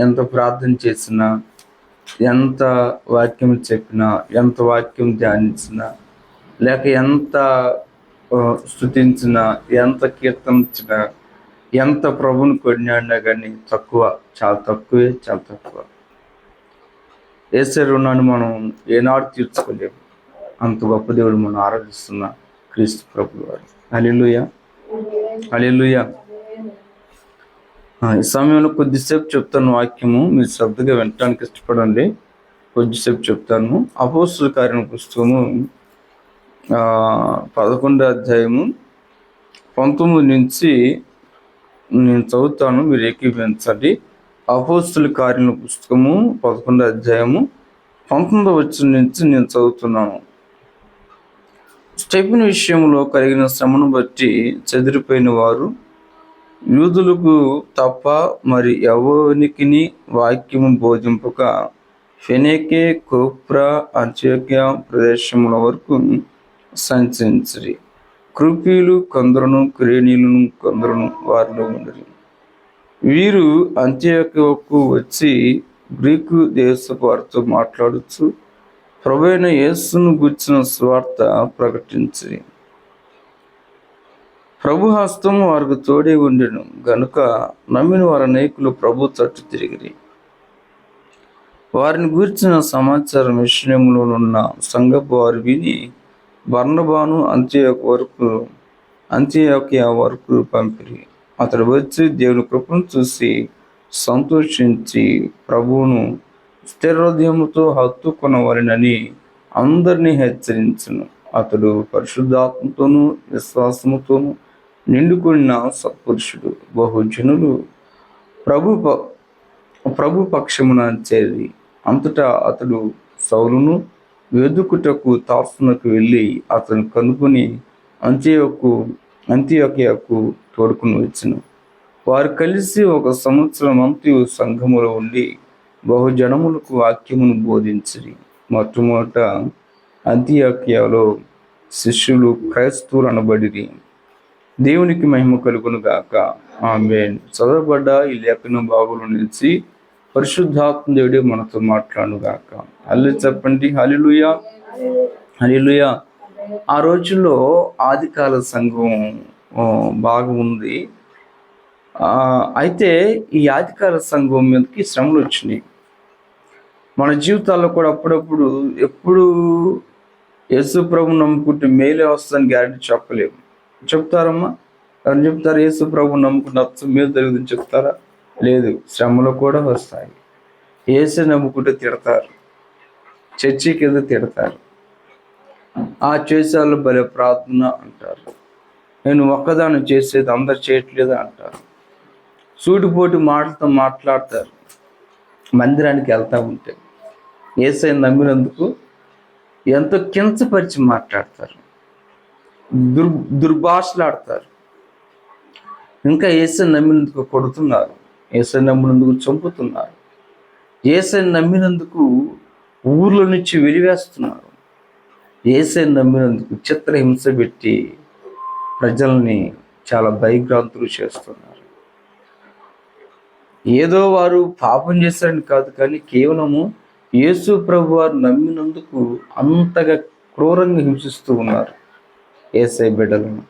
ఎంత ప్రార్థన చేసినా ఎంత వాక్యం చెప్పినా ఎంత వాక్యం ధ్యానించినా లేక ఎంత స్థుతించినా ఎంత కీర్తనించినా ఎంత ప్రభుని కొనియాడినా కానీ తక్కువ చాలా తక్కువే చాలా తక్కువ. ఏసే రుణాన్ని మనం ఏనాడు తీర్చుకోలేము. అంత గొప్ప దేవుడు మనం ఆరాధిస్తున్న క్రీస్తు ప్రభు వారు అలెలుయ అలీలుయా ఈ సమయంలో కొద్దిసేపు చెప్తాను వాక్యము. మీరు శ్రద్ధగా వినటానికి ఇష్టపడండి. కొద్దిసేపు చెప్తాను. అపోస్తుల కార్యం పుస్తకము పదకొండో అధ్యాయము పంతొమ్మిది నుంచి నేను చదువుతాను. మీరు ఏకీభవించండి. అపోస్తుల కార్యం పుస్తకము పదకొండో అధ్యాయము పంతొమ్మిదో వచ్చిన నుంచి నేను చదువుతున్నాను. స్టెఫిన్ విషయంలో కలిగిన శ్రమను బట్టి చెదిరిపోయిన వారు యూదులకు తప్ప మరి ఎవరికి వాక్యము బోధింపక ఫెనేకే కోప్రా అంత్యోక్య ప్రదేశముల వరకు సంచరించరి. కృపీలు కొందరును క్రేణీలను కొందరును వారిలో ఉండరు. వీరు అంత్యోక్యకు వచ్చి గ్రీకు దేశపు వారితో మాట్లాడుచు ప్రభైన యేసును గుర్చిన స్వార్థ ప్రకటించి ప్రభు హస్తం వారికి తోడే ఉండెను. గనుక నమ్మిన వారి అనేకులు ప్రభు తట్టు తిరిగిరి. వారిని గూర్చిన సమాచారం విషయంలో ఉన్న సంగపు వారు విని బర్ణబాను అంత్యొక వరకు అంత్యొక వరకు పంపిరి. అతడు వచ్చి దేవుని కృపను చూసి సంతోషించి ప్రభువును స్థిరోదయముతో హత్తుకొనవలనని అందరినీ హెచ్చరించను. అతడు పరిశుద్ధాత్మతోనూ విశ్వాసముతోనూ నిండుకున్న సత్పురుషుడు బహుజనులు ప్రభు ప- ప్రభు పక్షమున చేరి అంతటా అతడు సౌలును వెదుకుటకు తాసునకు వెళ్ళి అతను కనుగొని అంత్యకు అంత్యకు తోడుకుని వచ్చును. వారు కలిసి ఒక సంవత్సరం అంత్యు సంఘములో ఉండి బహుజనములకు వాక్యమును బోధించిరి. మొట్టమొదట అంత్యక్యలో శిష్యులు క్రైస్తవులు అనబడిరి దేవునికి మహిమ కలుగును గాక ఆమె చదవబడ్డ ఈ లేఖన బాగులు నిలిచి పరిశుద్ధాత్మ దేవుడే మనతో మాట్లాడు గాక అల్లు చెప్పండి. హలిలుయ హలిలుయ ఆ రోజుల్లో ఆదికాల సంఘం బాగా ఉంది. అయితే ఈ ఆదికాల సంఘం మీదకి శ్రమలు వచ్చినాయి. మన జీవితాల్లో కూడా అప్పుడప్పుడు ఎప్పుడు యేసు ప్రభు నమ్ముకుంటే మేలే వస్తుందని గ్యారంటీ చెప్పలేము. చెప్తారమ్మా? అని చెప్తారు? యేసు ప్రభు నమ్ముకున్న నచ్చ మేలు జరుగుతుంది చెప్తారా? లేదు శ్రమలు కూడా వస్తాయి. ఏసు నమ్ముకుంటే తిడతారు. చర్చి కింద తిడతారు. ఆ చేసాలు భలే ప్రార్థన అంటారు. నేను ఒక్కదాన్ని చేసేది అందరు చేయట్లేదు అంటారు. సూటిపోటు మాటలతో మాట్లాడతారు. మందిరానికి వెళ్తూ ఉంటే. ఏసై నమ్మినందుకు ఎంతో కించపరిచి మాట్లాడతారు. దుర్ దుర్భాషలాడతారు. ఇంకా ఏసై నమ్మినందుకు కొడుతున్నారు. ఏసై నమ్మినందుకు చంపుతున్నారు. ఏసై నమ్మినందుకు ఊర్లో నుంచి వెలివేస్తున్నారు ఏసై నమ్మినందుకు చిత్రహింస పెట్టి ప్రజల్ని చాలా భయభ్రాంతులు చేస్తున్నారు. ఏదో వారు పాపం చేశారని కాదు కానీ కేవలము యేసు ప్రభు వారు నమ్మినందుకు అంతగా క్రూరంగా హింసిస్తూ ఉన్నారు. ఏసై బిడ్డలను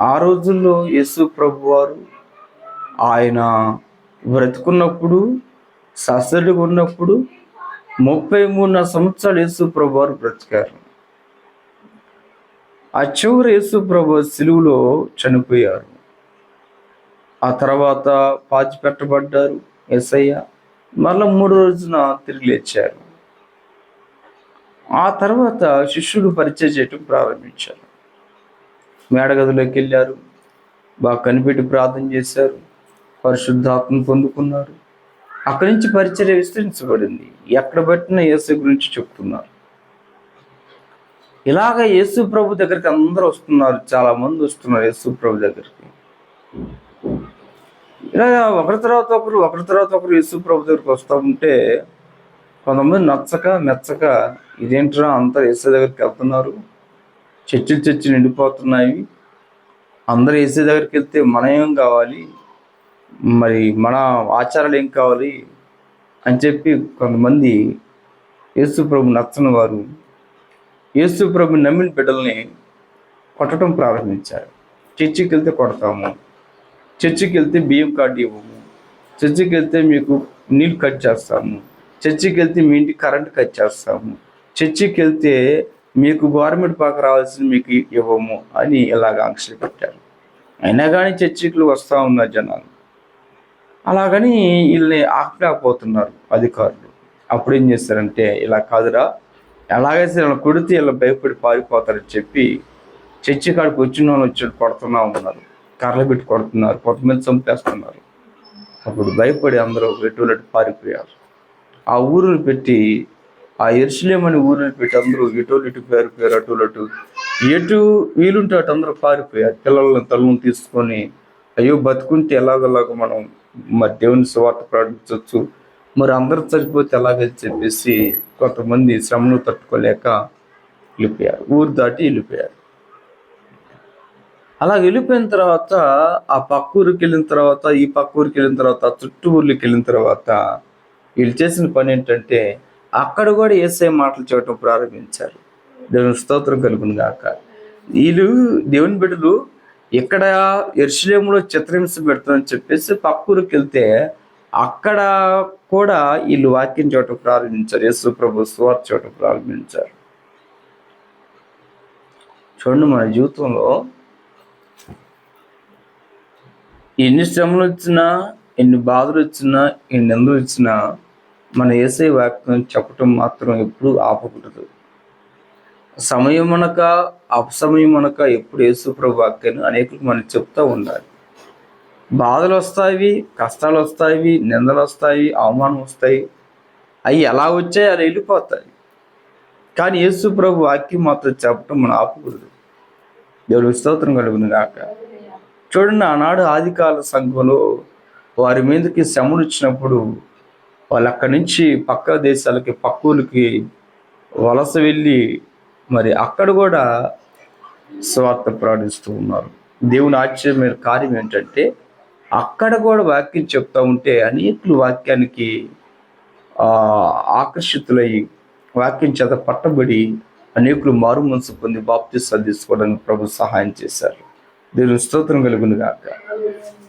ఆ రోజుల్లో యేసు ప్రభు వారు ఆయన బ్రతుకున్నప్పుడు ససలుగా ఉన్నప్పుడు ముప్పై మూడున్నర సంవత్సరాలు యేసు ప్రభు వారు బ్రతికారు. ఆ చివరి యేసు ప్రభు సిలువులో చనిపోయారు. ఆ తర్వాత పాచి పెట్టబడ్డారు ఎస్ఐ మళ్ళా మూడు రోజున తిరిగి లేచారు. ఆ తర్వాత శిష్యులు పరిచయం చేయటం ప్రారంభించారు. మేడగదిలోకి వెళ్ళారు. బాగా కనిపెట్టి ప్రార్థన చేశారు. పరిశుద్ధాత్మను పొందుకున్నారు. అక్కడి నుంచి పరిచర్య విస్తరించబడింది. ఎక్కడ పెట్టిన యేసు గురించి చెప్తున్నారు. ఇలాగ యేసు ప్రభు దగ్గరికి అందరూ వస్తున్నారు. చాలా మంది వస్తున్నారు యేసు ప్రభు దగ్గరికి. ఇలా ఒకరి తర్వాత ఒకరు ఒకరి తర్వాత ఒకరు యేసు ప్రభు దగ్గరికి వస్తూ ఉంటే కొంతమంది నచ్చక మెచ్చక ఇదేంట్రా అంతా యేసు దగ్గరికి వెళ్తున్నారు? చర్చిలు చర్చి నిండిపోతున్నాయి. అందరూ యేసు దగ్గరికి వెళ్తే మన ఏం కావాలి? మరి మన ఆచారాలు ఏం కావాలి? అని చెప్పి కొంతమంది యేసు ప్రభు నచ్చని వారు యేసు ప్రభు నమ్మిన బిడ్డల్ని కొట్టడం ప్రారంభించారు. చర్చికి వెళ్తే కొడతాము. చర్చికి వెళ్తే బియ్యం కార్డు ఇవ్వము. చర్చికి వెళ్తే మీకు నీళ్ళు కట్ చేస్తాము. చర్చికి వెళ్తే మీ ఇంటికి కరెంట్ కట్ చేస్తాము. చర్చికి వెళ్తే మీకు గవర్నమెంట్ పాక రావాల్సింది మీకు ఇవ్వము అని ఇలాగ ఆంక్షలు పెట్టారు. అయినా కానీ చర్చికి వస్తూ ఉన్నారు జనాలు. అలాగని వీళ్ళని ఆపలేకపోతున్నారు అధికారులు. అప్పుడు ఏం చేస్తారంటే ఇలా కాదురా ఎలాగైతే ఇలా కొడితే ఇలా భయపడి పారిపోతారని చెప్పి చర్చి కాడికి వచ్చిన వాళ్ళు వచ్చి కొడుతున్నా ఉన్నారు. కర్రలు పెట్టి కొడుతున్నారు కొంతమంది చంపేస్తున్నారు. అప్పుడు భయపడి అందరూ ఎటువంటి పారిపోయారు. ఆ ఊరుని పెట్టి ఆ ఎరుసలేమని ఊరిని పెట్టి అందరూ ఎటోలు ఇటు పారిపోయారు అటులటు ఎటు వీలుంటే అటు అందరూ పారిపోయారు పిల్లలను తల్లను తీసుకొని అయ్యో బతుకుంటే ఎలాగోలాగ మనం మరి దేవుని స్వార్థ ప్రకటించవచ్చు. మరి అందరు చనిపోతే ఎలాగని చెప్పేసి కొంతమంది శ్రమను తట్టుకోలేక వెళ్ళిపోయారు. ఊరు దాటి వెళ్ళిపోయారు. అలా వెళ్ళిపోయిన తర్వాత ఆ పక్క ఊరికి వెళ్ళిన తర్వాత ఈ పక్క ఊరికి వెళ్ళిన తర్వాత చుట్టూ ఊర్లకి వెళ్ళిన తర్వాత వీళ్ళు చేసిన పని ఏంటంటే అక్కడ కూడా ఏసఐ మాటలు చెప్పడం ప్రారంభించారు. దేవుని స్తోత్రం కలుగును గాక. వీళ్ళు దేవుని బిడ్డలు ఇక్కడ ఎర్షలేములో చిత్రహింస పెడతామని చెప్పేసి పక్కూరికి వెళ్తే అక్కడ కూడా వీళ్ళు వాక్యం చూడటం ప్రారంభించారు. యేసు ప్రభు స్వార్ చూడటం ప్రారంభించారు. చూడండి మన జీవితంలో ఎన్ని శ్రమలు వచ్చినా ఎన్ని బాధలు వచ్చినా ఎన్ని నిందలు వచ్చినా మన ఏసై వాక్యం చెప్పటం మాత్రం ఎప్పుడు ఆపకూడదు. సమయం అనక అపసమయం అనక ఎప్పుడు యేసు ప్రభు వాక్యాన్ని అనేకులకు మనం చెప్తూ ఉండాలి. బాధలు వస్తాయి కష్టాలు వస్తాయి నిందలు వస్తాయి అవమానం వస్తాయి అవి ఎలా వచ్చాయి అలా వెళ్ళిపోతాయి. కానీ యేసు ప్రభు వాక్యం మాత్రం చెప్పటం మనం ఆపకూడదు. దేవుడు స్తోత్రం కలుగును కాక చూడండి ఆనాడు ఆదికాల సంఘంలో వారి మీదకి శ్రమలు వచ్చినప్పుడు వాళ్ళు అక్కడి నుంచి పక్క దేశాలకి పక్కూలకి వలస వెళ్ళి మరి అక్కడ కూడా స్వార్థ ప్రకటిస్తూ ఉన్నారు. దేవుని ఆశ్చర్యమైన కార్యం ఏంటంటే అక్కడ కూడా వాక్యం చెప్తా ఉంటే అనేకులు వాక్యానికి ఆకర్షితులై వాక్యం చేత పట్టబడి అనేకులు మారు మనసు పొంది బాప్తిస్తాలు తీసుకోవడానికి ప్రభు సహాయం చేశారు. దీని స్తోత్రం కలుగును గాక.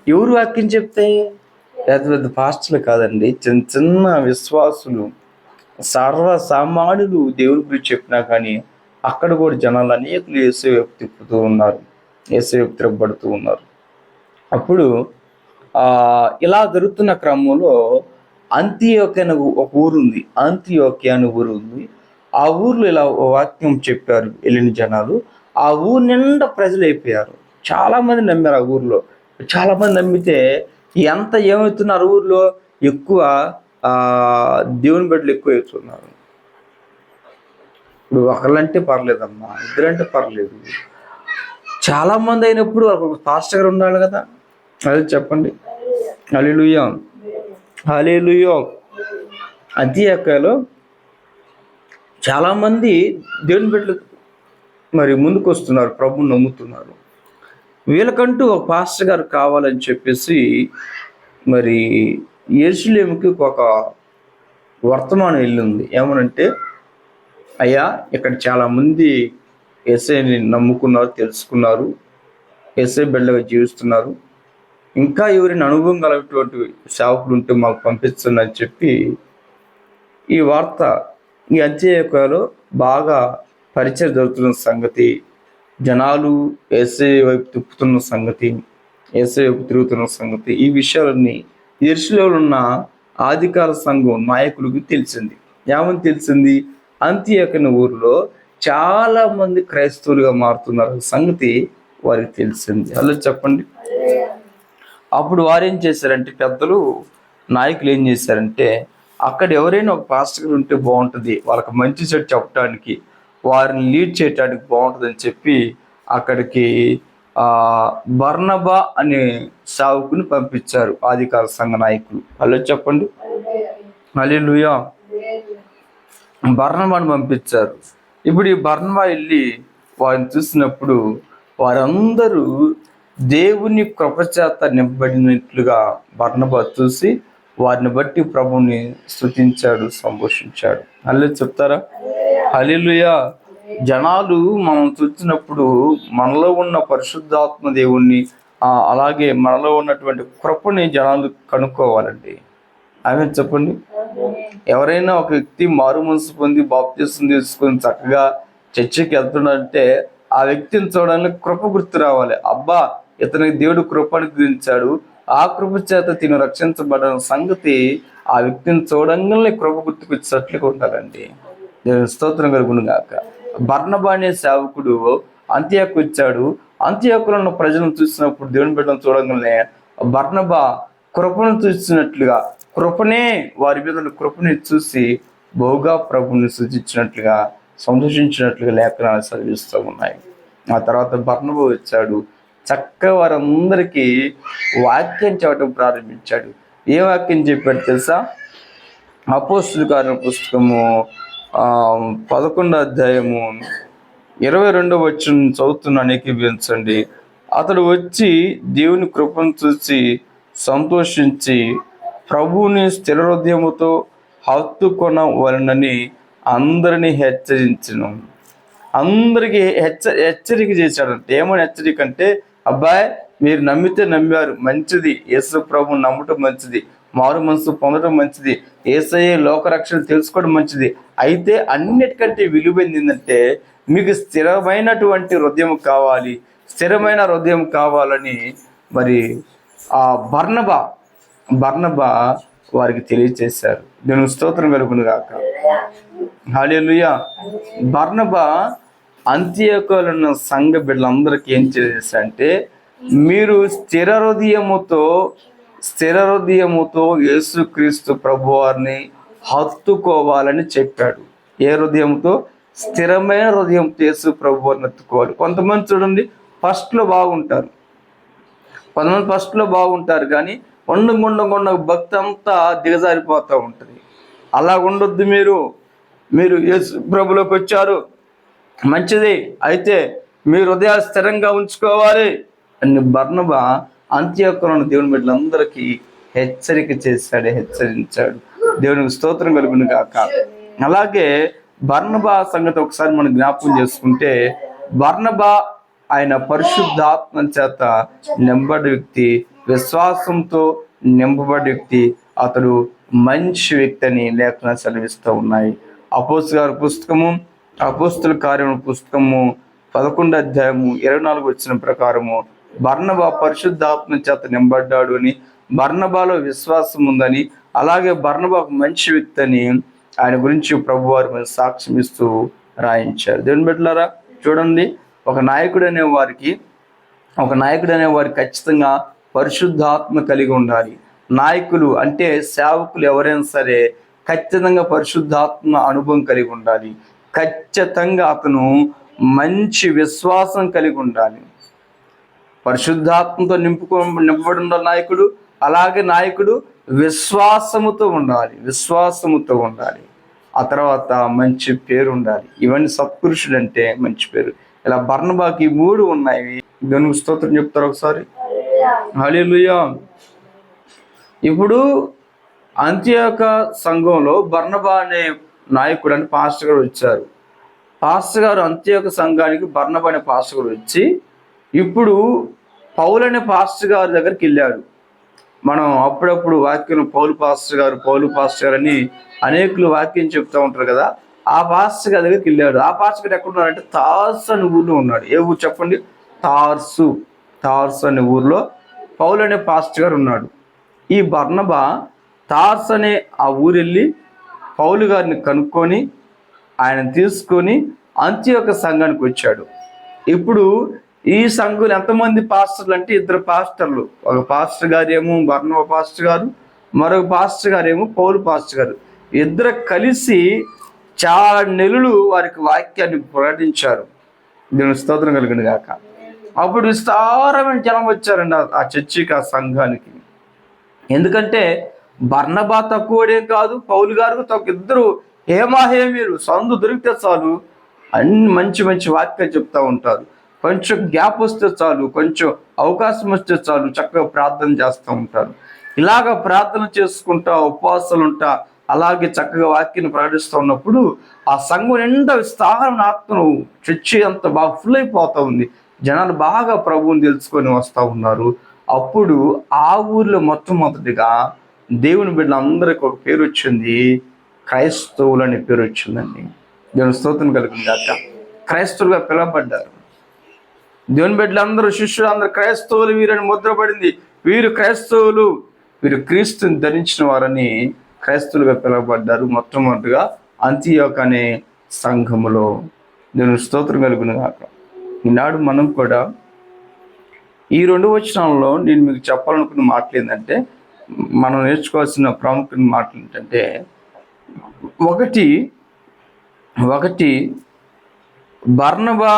ఎవరు వాక్యం చెప్తే పెద్ద పెద్ద పాస్టర్లు కాదండి. చిన్న చిన్న విశ్వాసులు సర్వ సామాన్యులు దేవుడి గురించి చెప్పినా కానీ అక్కడ కూడా జనాలు అనేకులు ఏసేవైపు తిప్పుతూ ఉన్నారు. ఏసేవైపు తిరగబడుతూ ఉన్నారు. అప్పుడు ఇలా జరుగుతున్న క్రమంలో అంత్యోక్య అనే ఒక ఊరు ఉంది. అంత్యోక్య అనే ఊరు ఉంది. ఆ ఊర్లో ఇలా ఓ వాక్యం చెప్పారు వెళ్ళిన జనాలు. ఆ ఊరు నిండా ప్రజలు అయిపోయారు. చాలామంది నమ్మారు ఆ ఊర్లో. చాలామంది నమ్మితే ఎంత ఏమవుతున్నారు ఊర్లో ఎక్కువ దేవుని బిడ్డలు ఎక్కువ అవుతున్నారు ఇప్పుడు ఒకళ్ళంటే పర్లేదమ్మా ఇద్దరంటే పర్లేదు. చాలా మంది అయినప్పుడు ఒక పాస్టర్ ఉండాలి కదా. అదే చెప్పండి. హల్లెలూయా. హల్లెలూయా. అంత్యకాయలో చాలామంది దేవుని బిడ్డలు మరి ముందుకు వస్తున్నారు ప్రభుని నమ్ముతున్నారు. వీళ్ళకంటూ ఒక పాస్టర్ గారు కావాలని చెప్పేసి మరి ఎరుసలేముకి ఒక వర్తమానం వెళ్ళింది. ఏమనంటే అయ్యా ఇక్కడ చాలామంది ఎస్ఐని నమ్ముకున్నారు తెలుసుకున్నారు ఎస్ఐ బిడ్డగా జీవిస్తున్నారు. ఇంకా ఎవరైనా అనుభవం కలిగినటువంటి సేవకులు ఉంటే మాకు పంపిస్తుందని చెప్పి ఈ వార్త ఈ అంత్యకాలో బాగా పరిచయం జరుగుతున్న సంగతి జనాలు ఎస్ఐ వైపు తిప్పుతున్న సంగతి ఎస్ఐ వైపు తిరుగుతున్న సంగతి ఈ విషయాలన్నీ ఎరుసలో ఉన్న ఆధికార సంఘం నాయకులకు తెలిసింది. ఏమని తెలిసింది? అంత్యకన ఊరిలో చాలా మంది క్రైస్తవులుగా మారుతున్నారు సంగతి వారికి తెలిసింది. అలా చెప్పండి. అప్పుడు వారు ఏం చేశారంటే పెద్దలు నాయకులు ఏం చేశారంటే అక్కడ ఎవరైనా ఒక పాస్టర్ ఉంటే బాగుంటుంది వాళ్ళకి మంచి చెడు చెప్పడానికి వారిని లీడ్ చేయడానికి బాగుంటుందని చెప్పి అక్కడికి ఆ బర్నబా అనే సావుకుని పంపించారు ఆదికాల సంఘ నాయకులు. హలో చెప్పండి. మళ్ళీ లూయా బర్ణబాని పంపించారు. ఇప్పుడు ఈ బర్ణబా వెళ్ళి వారిని చూసినప్పుడు వారందరూ దేవుని కృపచేత నింపబడినట్లుగా బర్ణబా చూసి వారిని బట్టి ప్రభుని స్థుతించాడు సంభోషించాడు. అల్లే చెప్తారా? హల్లెలూయా. జనాలు మనం చూసినప్పుడు మనలో ఉన్న పరిశుద్ధాత్మ దేవుణ్ణి అలాగే మనలో ఉన్నటువంటి కృపని జనాలు కనుక్కోవాలండి. ఆమె చెప్పండి. ఎవరైనా ఒక వ్యక్తి మారు మనసు పొంది బాప్తీసం తీసుకొని చక్కగా చర్చికి వెళ్తున్నాడంటే ఆ వ్యక్తిని చూడడానికి కృప గుర్తు రావాలి. అబ్బా ఇతనికి దేవుడు కృప అనుగ్రహించాడు ఆ కృప చేత తిను రక్షించబడిన సంగతి ఆ వ్యక్తిని చూడంగానే కృప గుర్తుకొచ్చినట్లుగా ఉండాలండి. నేను స్తోత్రం కలుగును గాక బర్ణబ అనే సేవకుడు అంత్యకు వచ్చాడు. అంత్యకులను ఉన్న ప్రజలను చూసినప్పుడు దేవుని బిడ్డను చూడగానే బర్ణబ కృపను చూసినట్లుగా కృపనే వారి మీద కృపని చూసి బహుగా ప్రభుని సూచించినట్లుగా సంతోషించినట్లుగా లేఖనాలు చదివిస్తూ ఉన్నాయి. ఆ తర్వాత బర్ణబ వచ్చాడు. చక్కగా వారందరికీ వాక్యం చెప్పడం ప్రారంభించాడు. ఏ వాక్యం చెప్పాడు తెలుసా? అపోస్తుల కార్య పుస్తకము పదకొండో అధ్యాయము ఇరవై రెండో వచ్చిన చదువుతున్నాను ఏకీభించండి అతడు వచ్చి దేవుని కృపను చూసి సంతోషించి ప్రభువుని స్థిర హృదయముతో హత్తుకొన వలనని అందరినీ హెచ్చరించను. అందరికీ హెచ్చ హెచ్చరిక చేశాడంట ఏమని హెచ్చరిక అంటే అబ్బాయి మీరు నమ్మితే నమ్మారు మంచిది. యేసు ప్రభు నమ్మటం మంచిది. మారు మనసు పొందడం మంచిది. ఏసఐ లోకరక్షణ తెలుసుకోవడం మంచిది. అయితే అన్నిటికంటే విలువైంది ఏంటంటే మీకు స్థిరమైనటువంటి హృదయం కావాలి. స్థిరమైన హృదయం కావాలని మరి ఆ బర్ణబ బర్ణబ వారికి తెలియచేశారు. నేను స్తోత్రం కలుగును గాక. హాలేలుయా బర్ణబ అంత్యకులు ఉన్న సంఘ బిడ్డలందరికీ ఏం చేశారంటే మీరు స్థిర హృదయముతో స్థిర హృదయముతో యేసుక్రీస్తు ప్రభువారిని హత్తుకోవాలని చెప్పాడు. ఏ హృదయంతో స్థిరమైన హృదయంతో యేసు ప్రభువారిని హత్తుకోవాలి. కొంతమంది చూడండి ఫస్ట్లో బాగుంటారు. కొంతమంది ఫస్ట్లో బాగుంటారు కానీ ఉండ గుండ భక్తి అంతా దిగజారిపోతూ ఉంటుంది. అలా ఉండొద్దు మీరు. మీరు యేసు ప్రభులోకి వచ్చారు. మంచిది. అయితే మీ హృదయాలు స్థిరంగా ఉంచుకోవాలి. అని బర్ణబా అంత్యకులను దేవుని బిడ్డలందరికీ హెచ్చరిక చేశాడు హెచ్చరించాడు. దేవునికి స్తోత్రం కలుగును కాక అలాగే బర్ణబా సంగతి ఒకసారి మనం జ్ఞాపకం చేసుకుంటే బర్ణబా ఆయన పరిశుద్ధాత్మ చేత నింబడి వ్యక్తి విశ్వాసంతో నింపబడి వ్యక్తి అతడు మంచి వ్యక్తి అని లేఖన సెలవిస్తూ ఉన్నాయి. అపోస్ గారి పుస్తకము అపోస్తుల కార్యము పుస్తకము పదకొండు అధ్యాయము ఇరవై నాలుగు వచ్చిన ప్రకారము బర్ణబా పరిశుద్ధాత్మ చేత నింబడ్డాడు అని బర్ణబాలో విశ్వాసం ఉందని అలాగే బర్ణబా ఒక మంచి వ్యక్తి అని ఆయన గురించి ప్రభు వారి మీద సాక్ష్యం ఇస్తూ రాయించారు. దేవుని బిడ్డలారా చూడండి ఒక నాయకుడు అనే వారికి ఒక నాయకుడు అనే వారికి ఖచ్చితంగా పరిశుద్ధాత్మ కలిగి ఉండాలి. నాయకులు అంటే సేవకులు ఎవరైనా సరే ఖచ్చితంగా పరిశుద్ధాత్మ అనుభవం కలిగి ఉండాలి. ఖచ్చితంగా అతను మంచి విశ్వాసం కలిగి ఉండాలి. పరిశుద్ధాత్మతో నింపుకో నింపబడి ఉన్న నాయకుడు అలాగే నాయకుడు విశ్వాసముతో ఉండాలి విశ్వాసముతో ఉండాలి. ఆ తర్వాత మంచి పేరు ఉండాలి. ఇవన్నీ సత్పురుషుడు అంటే మంచి పేరు. ఇలా బర్ణబాకి మూడు ఉన్నాయి. దేవునికి స్తోత్రం చెప్తారు ఒకసారి? హలీలుయా ఇప్పుడు అంత్యక సంఘంలో బర్ణబా అనే నాయకుడు అని పాస్టర్ గారు వచ్చారు. పాస్టర్ గారు అంత్యోక సంఘానికి బర్ణబా అనే పాస్టర్ గారు వచ్చి ఇప్పుడు పౌలు అనే పాస్టర్ గారి దగ్గరికి వెళ్ళాడు. మనం అప్పుడప్పుడు వాక్యం పౌలు పాస్టర్ గారు పౌలు పాస్టర్ గారు అని అనేకులు వాక్యం చెప్తూ ఉంటారు కదా ఆ పాస్టర్ గారి దగ్గరికి వెళ్ళాడు. ఆ పాస్టర్ గారు ఎక్కడ ఉన్నాడంటే తార్సు అనే ఊర్లో ఉన్నాడు. ఏ ఊరు చెప్పండి? తార్సు. తార్సు అనే ఊర్లో పౌలు అనే పాస్టర్ గారు ఉన్నాడు. ఈ బర్ణబా తార్స్ అనే ఆ ఊరు వెళ్ళి పౌలు గారిని కనుక్కొని ఆయన తీసుకొని అంత్యోక సంఘానికి వచ్చాడు. ఇప్పుడు ఈ సంఘులు ఎంతమంది పాస్టర్లు అంటే ఇద్దరు పాస్టర్లు. ఒక పాస్టర్ గారు ఏమో బర్ణవ పాస్టర్ గారు మరొక పాస్టర్ గారు ఏమో పౌలు పాస్టర్ గారు. ఇద్దరు కలిసి చాలా నెలలు వారికి వాక్యాన్ని ప్రకటించారు. దీని స్తోత్రం కలిగిన కాక అప్పుడు విస్తారమైన జనం వచ్చారండి ఆ- చర్చికి ఆ సంఘానికి. ఎందుకంటే బర్ణబా తక్కువడే కాదు పౌలు గారు తక్కువ. ఇద్దరు హేమాహేమీలు సందు దొరికితే చాలు అన్ని మంచి మంచి వాక్యాలు చెప్తా ఉంటారు. కొంచెం గ్యాప్ వస్తే చాలు కొంచెం అవకాశం వస్తే చాలు చక్కగా ప్రార్థన చేస్తూ ఉంటారు. ఇలాగ ప్రార్థన చేసుకుంటా ఉపవాసాలు ఉంటా అలాగే చక్కగా వాక్యాన్ని ప్రకటిస్తూ ఉన్నప్పుడు ఆ సంఘం నిండా విస్తారణ ఆత్మను చర్చి అంత బాగా ఫుల్ అయిపోతూ ఉంది. జనాలు బాగా ప్రభువుని తెలుసుకొని వస్తూ ఉన్నారు. అప్పుడు ఆ ఊర్లో మొట్టమొదటిగా దేవుని బిడ్డలందరికీ ఒక పేరు వచ్చింది. క్రైస్తవులు అనే పేరు వచ్చిందండి. దేవుని స్తోత్రం కలిగిందాక క్రైస్తవులుగా పిలవబడ్డారు. దేవుని బిడ్డలందరూ శిష్యులు అందరూ క్రైస్తవులు వీరని ముద్రపడింది. వీరు క్రైస్తవులు. వీరు క్రీస్తుని ధరించిన వారని క్రైస్తవులుగా పిలువబడ్డారు మొట్టమొదటిగా అంత్యోక్ అనే సంఘములో. నేను స్తోత్రం కలుగును కాక ఈనాడు మనం కూడా ఈ రెండు వచనాలలో నేను మీకు చెప్పాలనుకున్న మాటలు ఏంటంటే మనం నేర్చుకోవాల్సిన ప్రాముఖ్యమైన మాటలు ఏంటంటే ఒకటి ఒకటి బర్ణబా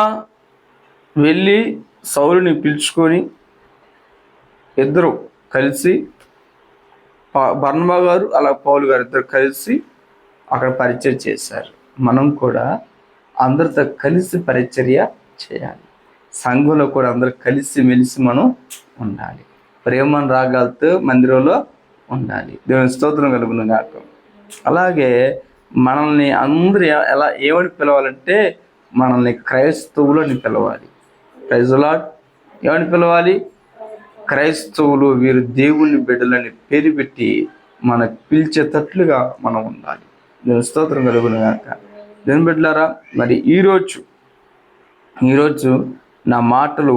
వెళ్ళి సౌలుని పిలుచుకొని ఇద్దరు కలిసి బర్ణబా గారు అలా పౌలు గారు ఇద్దరు కలిసి అక్కడ పరిచయం చేశారు. మనం కూడా అందరితో కలిసి పరిచర్య చేయాలి. సంఘంలో కూడా అందరూ కలిసి మెలిసి మనం ఉండాలి. ప్రేమను రాగాలతో మందిరంలో ఉండాలి. దేవుని స్తోత్రం కలుగును గాక. అలాగే మనల్ని అందరూ ఎలా ఏమని పిలవాలంటే మనల్ని క్రైస్తవులు అని పిలవాలి. ప్రైజ్లాడ్ ఏమని పిలవాలి? క్రైస్తవులు వీరు దేవుని బిడ్డలని పేరు పెట్టి మనకు పిలిచేటట్లుగా మనం ఉండాలి. నేను స్తోత్రం కలుగును గాక. దేని బిడ్డలారా మరి ఈరోజు ఈరోజు నా మాటలు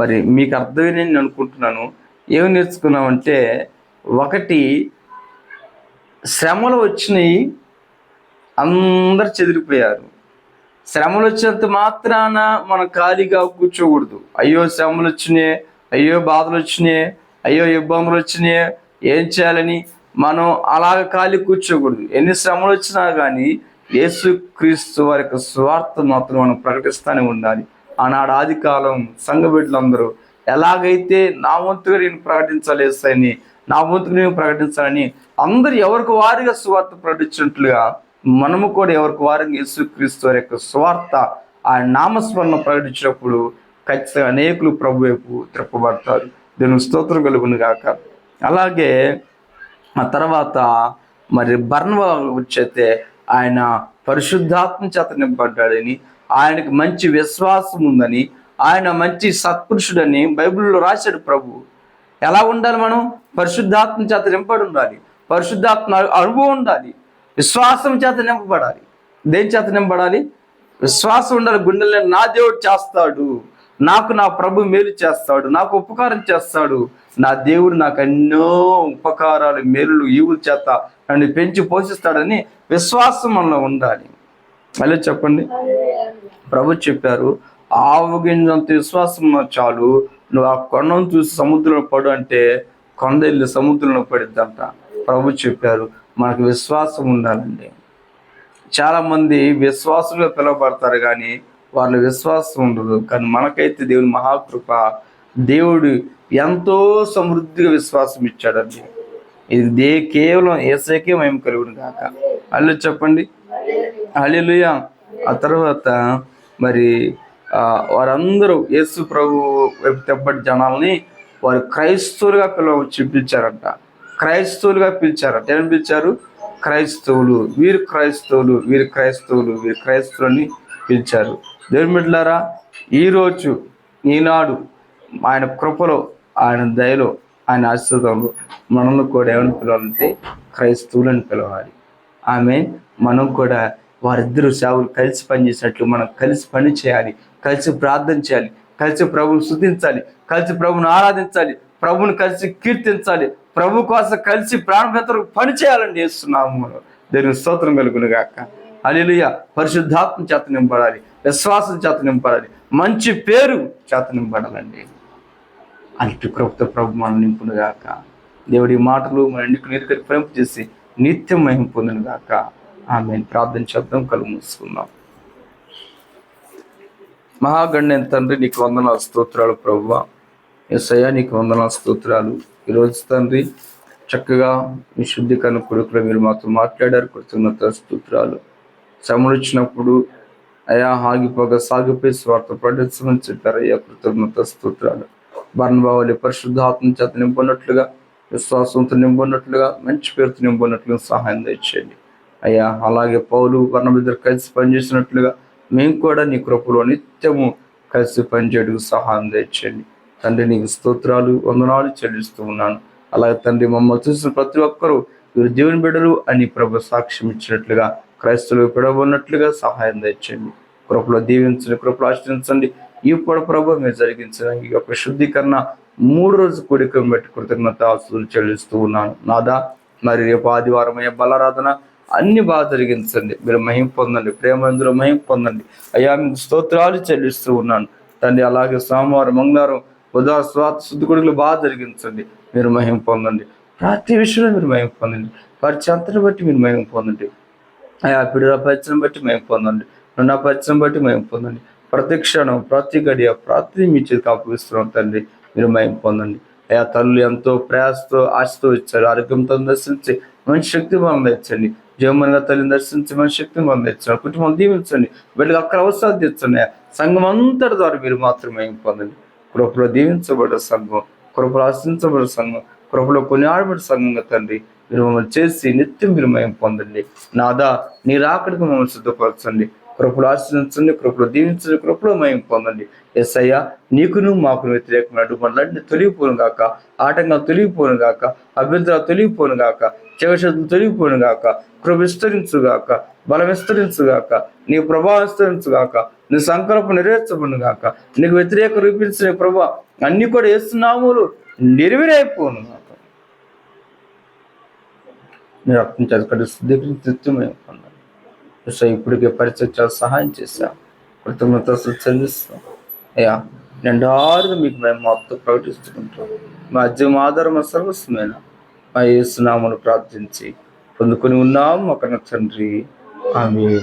మరి మీకు అర్థమైనవి నేను అనుకుంటున్నాను. ఏమి నేర్చుకున్నామంటే ఒకటి శ్రమలు వచ్చినాయి అందరు చెదిరిపోయారు. శ్రమలు వచ్చినంత మాత్రాన మనం ఖాళీగా కూర్చోకూడదు. అయ్యో శ్రమలు వచ్చినాయి అయ్యో బాధలు వచ్చినాయి అయ్యో ఇబ్బందులు వచ్చినాయి ఏం చేయాలని మనం అలాగ ఖాళీ కూర్చోకూడదు. ఎన్ని శ్రమలు వచ్చినా కానీ యేసు క్రీస్తు వారి యొక్క స్వార్థ మాత్రం మనం ప్రకటిస్తూనే ఉండాలి. ఆనాడు ఆది కాలం సంఘ బిడ్డలందరూ ఎలాగైతే నా వంతుగా నేను ప్రకటించాలి నా వంతుగా నేను ప్రకటించాలని అందరు ఎవరికి వారిగా స్వార్థ ప్రకటించినట్లుగా మనము కూడా ఎవరికి వారిగా యేసుక్రీస్తు వారి యొక్క స్వార్థ ఆ నామస్మరణ ప్రకటించినప్పుడు ఖచ్చితంగా అనేకులు ప్రభు వైపు త్రిప్పబడతారు. దీని స్తోత్రం కలుగును గాక. అలాగే ఆ తర్వాత మరి బర్ణవ వచ్చైతే ఆయన పరిశుద్ధాత్మ చేత నింపడ్డాడని ఆయనకు మంచి విశ్వాసం ఉందని ఆయన మంచి సత్పురుషుడని బైబిల్లో రాశాడు ప్రభు. ఎలా ఉండాలి మనం? పరిశుద్ధాత్మ చేత నింపడి ఉండాలి. పరిశుద్ధాత్మ అనుభవం ఉండాలి. విశ్వాసం చేత నింపబడాలి. దేని చేత నింపబడాలి? విశ్వాసం ఉండాలి గుండెల్లో నా దేవుడు చేస్తాడు. నాకు నా ప్రభు మేలు చేస్తాడు నాకు ఉపకారం చేస్తాడు. నా దేవుడు నాకు ఎన్నో ఉపకారాలు మేలులు ఈవుల చేత నన్ను పెంచి పోషిస్తాడని విశ్వాసం మనలో ఉండాలి. మళ్ళీ చెప్పండి. ప్రభు చెప్పారు ఆవు గింజంత విశ్వాసం చాలు. నువ్వు ఆ కొండను చూసి సముద్రంలో పడు అంటే కొండ వెళ్ళి సముద్రంలో పడిద్దంట. ప్రభు చెప్పారు మనకు విశ్వాసం ఉండాలండి. చాలామంది విశ్వాసులుగా పిలువబడతారు కానీ వాళ్ళ విశ్వాసం ఉండదు. కానీ మనకైతే దేవుని మహాకృప దేవుడు ఎంతో సమృద్ధిగా విశ్వాసం ఇచ్చాడండి. ఇది దే కేవలం ఏసైకే మేము కలుగును కాక అల్లు చెప్పండి. అల్లుయ ఆ తర్వాత మరి వారందరూ యేసు ప్రభు వైపు తెప్పటి జనాల్ని వారు క్రైస్తవులుగా పిలవ చూపించారంట. క్రైస్తవులుగా పిలిచారు ఏమని పిలిచారు? క్రైస్తవులు. వీరు క్రైస్తవులు వీరు క్రైస్తవులు వీరు క్రైస్తవులని పిలిచారు. దేవుని బిడ్డలారా ఈరోజు ఈనాడు ఆయన కృపలో ఆయన దయలో ఆయన ఆశీర్వాదంలో మనల్ని కూడా ఏమని పిలవాలంటే క్రైస్తవులని పిలవాలి. ఆమె మనం కూడా వారిద్దరు సేవలు కలిసి పనిచేసినట్లు మనం కలిసి పని చేయాలి కలిసి ప్రార్థన చేయాలి కలిసి ప్రభుని శుద్ధించాలి కలిసి ప్రభుని ఆరాధించాలి ప్రభుని కలిసి కీర్తించాలి ప్రభు కోసం కలిసి ప్రాణభేతలు పని చేయాలని చేస్తున్నాము. దేవుని స్తోత్రం కలుగును గాక. అలిలుయ పరిశుద్ధాత్మ చేత నింపడాలి విశ్వాసం చేత నింపడాలి మంచి పేరు చేత నింపడాలండి అటు కృప్త ప్రభు మనం నింపును గాక. దేవుడి మాటలు మన ఇంటికి నీరు ప్రేమ చేసి నిత్యం మహిమ పొందును గాక. ఆమె ప్రార్థన శబ్దం కలు మూసుకుందాం. మహాగణ్యం తండ్రి నీకు వందనాలు స్తోత్రాలు ప్రభువ ఎస్ఐయా నీకు వందన స్తోత్రాలు. ఈరోజు తండ్రి చక్కగా మీ శుద్ధీకరణ కొడుకులు మీరు మాతో మాట్లాడారు కృతజ్ఞత స్తోత్రాలు. శ్రమలు వచ్చినప్పుడు అయా ఆగిపోగా సాగిపోయి స్వార్థ పడించమని చెప్పారు. అయ్యా కృతజ్ఞత స్తోత్రాలు. బర్ణబావలి పరిశుద్ధాత్మ చేత నింపున్నట్లుగా విశ్వాసంతో నింపున్నట్లుగా మంచి పేరుతో నింపున్నట్లుగా సహాయం తెచ్చేయండి అయ్యా అలాగే పౌలు వర్ణమిద్దరు కలిసి పనిచేసినట్లుగా మేము కూడా నీ కృపలో నిత్యము కలిసి పనిచేయడానికి సహాయం తెచ్చండి తండ్రి నీకు స్తోత్రాలు వందనాలు చెల్లిస్తూ ఉన్నాను. అలాగే తండ్రి మమ్మల్ని చూసిన ప్రతి ఒక్కరూ వీరు దేవుని బిడ్డలు అని ప్రభు సాక్ష్యం ఇచ్చినట్లుగా క్రైస్తవులు పిడవన్నట్లుగా సహాయం తెచ్చండి కృపలో దీవించండి కృపలో ఆశ్రయించండి. ఈ ప్రభు మీరు జరిగించిన ఈ యొక్క శుద్ధీకరణ మూడు రోజు కూడిక పెట్టి కృతజ్ఞత ఆస్తులు చెల్లిస్తూ ఉన్నాను. నాదా మరి రేపు ఆదివారం అయ్యే బలారాధన అన్ని బాగా జరిగించండి. మీరు మహిం పొందండి ప్రేమ ఇందులో మహిం పొందండి. అయ్యా మీకు స్తోత్రాలు చెల్లిస్తూ ఉన్నాను. తండ్రి అలాగే సోమవారం మంగళవారం ఉదా స్వాత శుద్ధి కొడుకులు బాగా జరిగించండి. మీరు మహిమ పొందండి. ప్రతి విషయంలో మీరు మహిమ పొందండి. వారి చెంతను బట్టి మీరు మహిమ పొందండి. ఆయా పిడుల పరిచయం బట్టి మేము పొందండి. నున్న పరిచయం బట్టి మేము పొందండి. ప్రతి క్షణం ప్రతి గడియ ప్రతి మీ చేతికి అప్పగిస్తున్నాం తండ్రి. మీరు మేము పొందండి. అయా తల్లు ఎంతో ప్రయాసతో ఆశతో ఇచ్చారు. ఆరోగ్యంతో దర్శించి మంచి శక్తి మనం తెచ్చండి. తల్లిని దర్శించి మంచి శక్తిని మనం తెచ్చారు కుటుంబం దీవించండి. వీళ్ళకి అక్కడ అవసరాలు తెచ్చండి సంఘం అంతటి ద్వారా మీరు మాత్రమే మేము పొందండి. కృపలో దీవించబడ్డ సంఘం కృపలో ఆశించబడ్డ సంఘం కృపలో కొనియాడబడ్డ సంఘంగా తండ్రి మీరు మమ్మల్ని చేసి నిత్యం మీరు మేము పొందండి. నాదా నీ రాకడికి మమ్మల్ని సిద్ధపరచండి. కృపలు ఆశ్రయించండి కృపలు దీవించండి కృపలు మేము పొందండి. ఎస్ అయ్యా నీకును మాకు వ్యతిరేకమైన మనల్ని తొలిగిపోను గాక ఆటంగా తొలగిపోను గాక అభ్యంతరాలు తొలగిపోను గాక చెవశతులు తొలగిపోను గాక కృప విస్తరించు గాక బలం విస్తరించు గాక నీ ప్రభావం విస్తరించు గాక నీ సంకల్పం నెరవేర్చబడును గాక. నీకు వ్యతిరేక రూపించిన ప్రభా అన్ని కూడా వేస్తున్నాములు నెరవేరైపోను గాక. నీ రక్తం చదువుకుంటే శుద్ధీకరించి మేము పొందాలి సో ఇప్పటికే పరిచయం చాలా సహాయం చేశాం. కృతజ్ఞత చెల్లిస్తాం. అయ్యా నిండారుగా మీకు మేము మొత్తం ప్రకటిస్తుంటాం మా అజ్యం ఆధారం సర్వస్వమైన? మా యేసునామను ప్రార్థించి పొందుకొని ఉన్నాము ఒక తండ్రి. ఆమె